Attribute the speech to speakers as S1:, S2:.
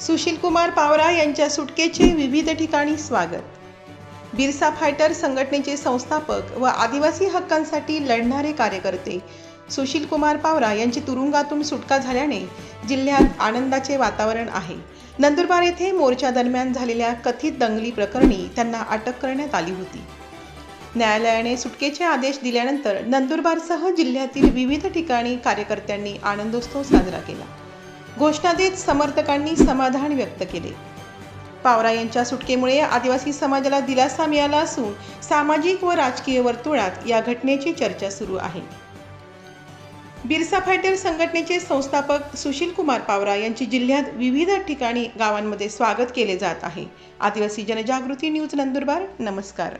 S1: सुशीलकुमार पावरा यांच्या सुटकेचे विविध ठिकाणी स्वागत. बिरसा फायटर संघटनेचे संस्थापक व आदिवासी हक्कांसाठी लढणारे कार्यकर्ते सुशीलकुमार पावरा यांची तुरुंगातून सुटका झाल्याने जिल्ह्यात आनंदाचे वातावरण आहे. नंदुरबार येथे मोर्चा दरम्यान झालेल्या कथित दंगली प्रकरणी त्यांना अटक करण्यात आली होती. न्यायालयाने सुटकेचे आदेश दिल्यानंतर नंदुरबारसह जिल्ह्यातील विविध ठिकाणी कार्यकर्त्यांनी आनंदोत्सव साजरा केला. घोषणा देत समर्थकांनी समाधान व्यक्त केले. पावरा यांच्या सुटकेमुळे आदिवासी समाजाला दिलासा मिळाला असून सामाजिक व राजकीय वर्तुळात या घटनेची चर्चा सुरू आहे. बिरसा फायटर संघटनेचे संस्थापक सुशील कुमार पावरा यांची जिल्ह्यात विविध ठिकाणी गावांमध्ये स्वागत केले जात आहे. आदिवासी जनजागृती न्यूज नंदुरबार नमस्कार.